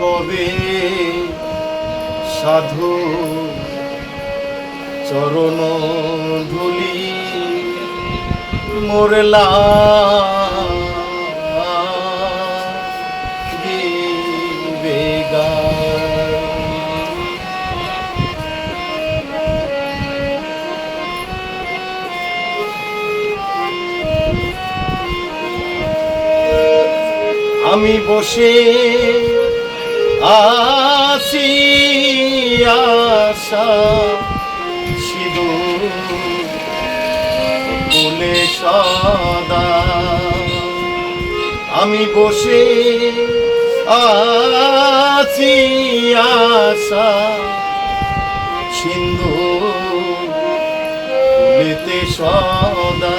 কবে সাধু চরণ ধুলি মোরলা। আমি বসে আছি আশা সিঁদুর ফুলে সদা। আমি বসে আছি আশা সিন্ধু ফুলেতে সদা।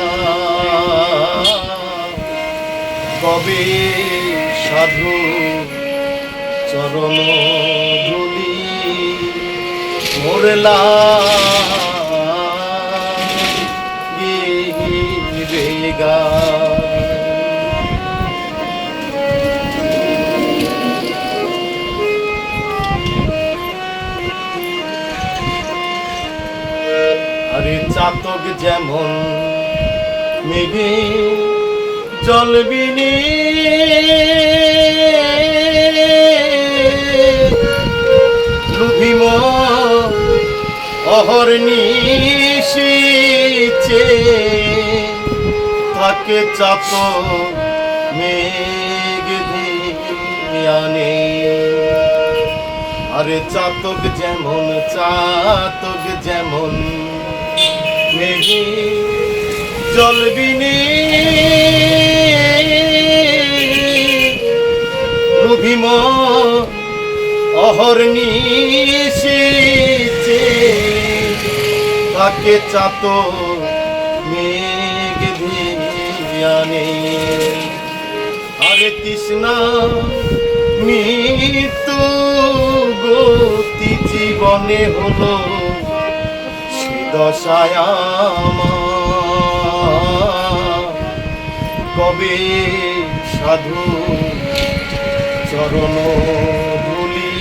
কবে সাধু চরণ ধুলি মোরলা। আরে চাতক যেমন মেঘে জলবিনি অহর নিশিচে তাকে চাপ মেঘ ধিয়ানে। আরে চাতক যেমন চাতক যেমন মেঘে জলবিনি রুভিম অহর নিশিচে তাকে চাত মেঘ ধিয়ানে আরে তৃষ্ণা মৃত্যু গতি জীবনে হলো আমার। কবে সাধু চরণ ধুলি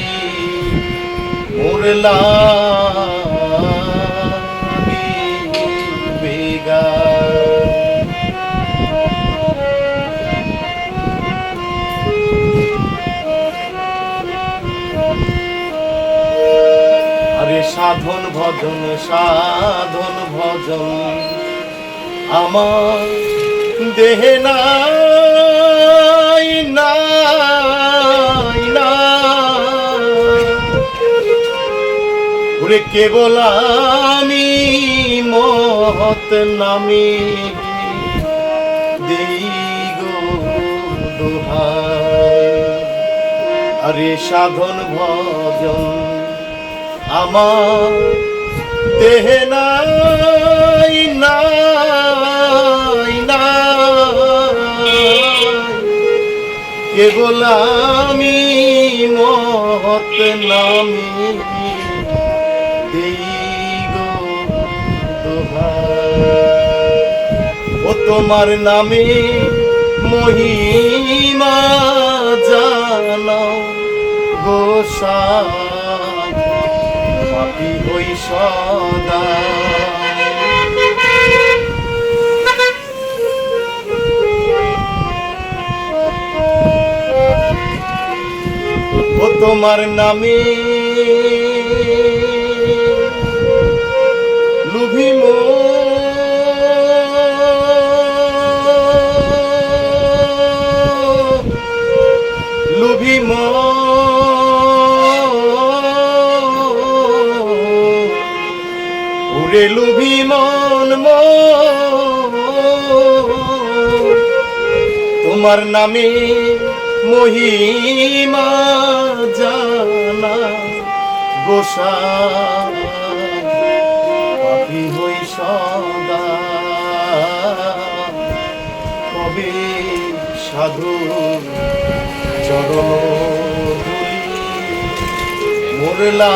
মোরলা সাধন ভজন সাধন ভজন। আমার দেহে নাই নাই ওরে কেবল আমি মহৎ নামে দেই গো আরে সাধন ভজন আমার দেহে নাই নাই কেবল আমি মহৎ নামি গো ও তোমার নামে মহিমা জানাও গোসাই পাপি হই সদা। ও তোমার নামে উড়ে লুভি মন তোমার নামে মহিমা জানা গোসা। সদা। কবে সাধু চরণ মোরলা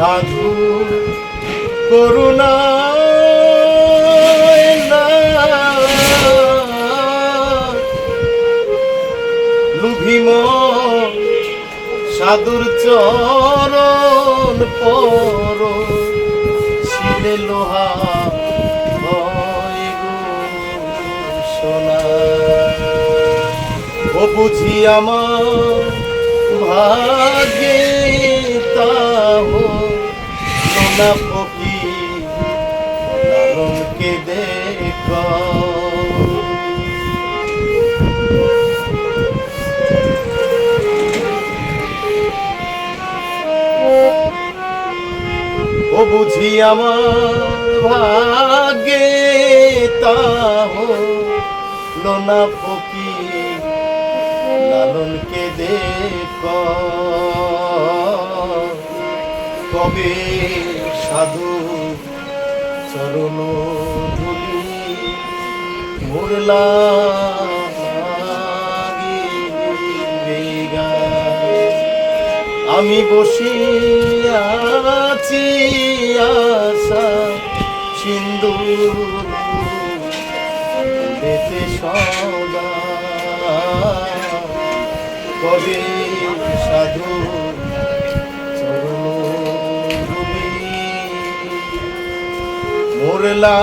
সাধু করুণা লুভিম সাধুর চরণ পর ছিলে লোহা ও বুঝি আমার ভাগ্যে সোনা ফকি লালনকে দেখ। ও বুঝি আমার ভাগ্যে তাহ লোনা ফকি লালনকে দেখ। কবে সাধু চরণ ধুলি মুরলা আমি বসে আছি আশা সিন্ধু বেতে সদা। কবে সাধু মোরলা